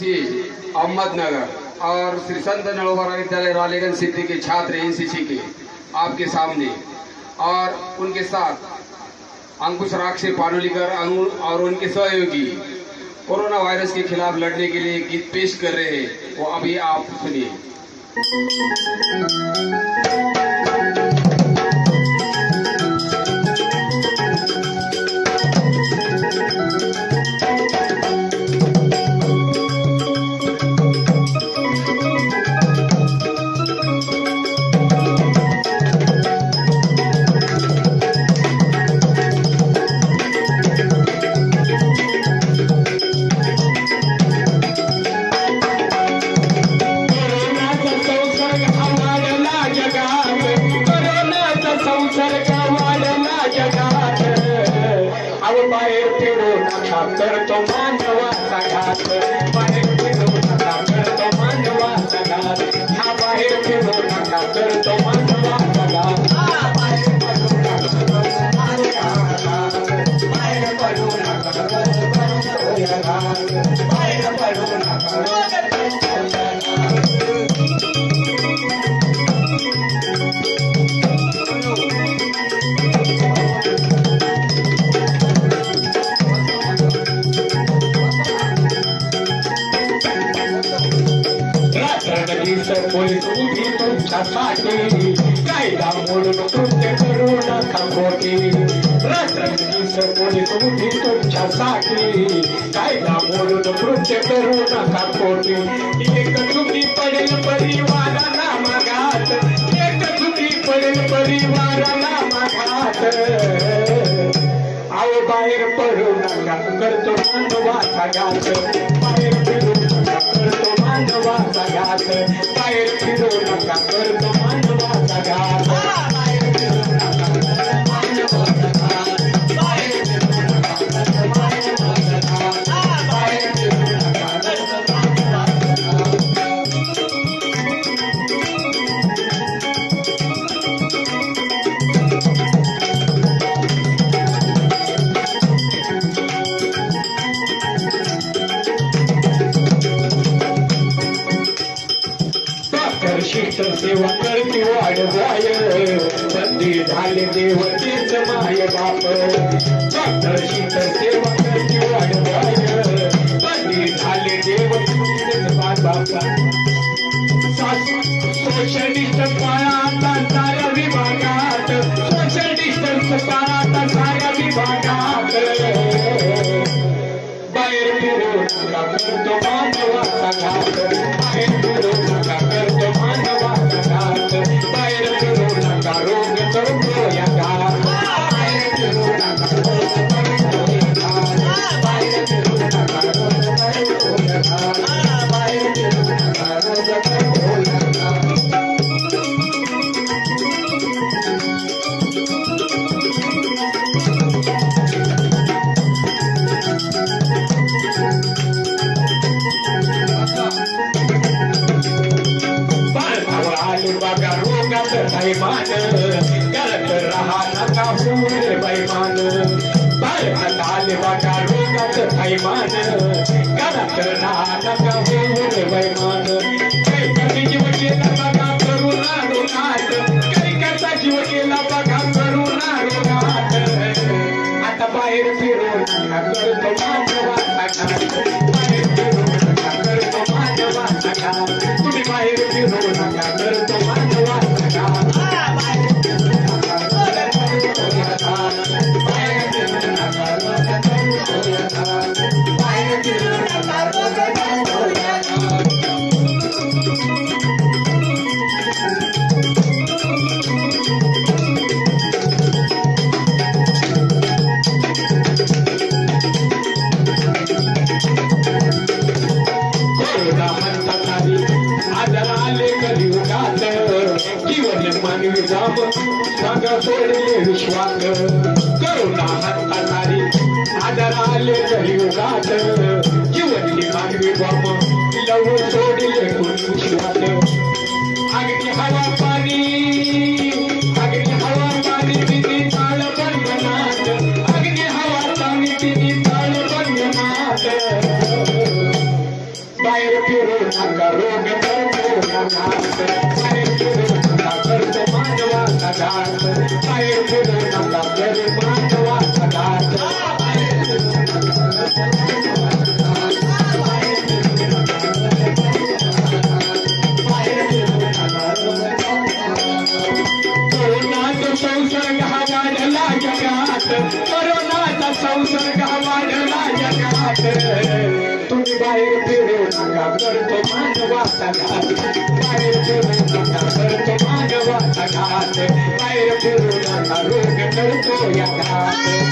जी अहमदनगर और श्री संत नरोबरा विद्यालय रालेगंज सिटी के छात्र एनसीसी के आपके सामने और उनके साथ अंकुश राक्षे पानोलीकर और उनके सहयोगी कोरोना वायरस के खिलाफ लड़ने के लिए गीत पेश कर रहे हैं, वो अभी आप सुनिए। बाहेर फिरू नका करतो मानवाचा घात बाहेर फिरू नका करतो मानवाचा घात हा बाहेर फिरू नका करतो रात्रनदी पोलीस उभी तुमच्यासाठी कायदा म्हणून कृत्य करू नका मोठी रात्रनदी पोलीस उभी तुमच्यासाठी कायदा म्हणून कृत्य करू नका मोठी एक चुकी पडेल परिवाराला मागात एक चुकी पडेल परिवाराला मागात आई बाहेर पडू नका करतो मानवाचा घात बाहेर फिरू नका बाहेर फिरू नका करतो वाढवाय बंदी झाले देवतीच माय बाप डॉक्टर शिष्ट सेवा करते वाढवाय बंदी झाले देवतीच माय बाप सासू डिस्टन्स पाया आले बघा रोगात थैमान करत राहा नका होईल बैमान काही कधी सांगा सोडले विश्वात करोना म्हणतात आधी कलियुगात जीवन मानवी जाम लव सोडले कोणी विश्वात हवा पाणी हवा पाणी ताळ बंधनात हवा पाणी ताळ बंधनात बाहेर फिरू नका रोग संसर्ग हा वाढला जगात कोरोनाचा संसर्ग हा वाढला जगात तुम्ही बाहेर फिरू नका करतो मानवाचा घात बाहेर फिरू नका करतो मानवाचा घात बाहेर फिरू नका रोग करतो या घात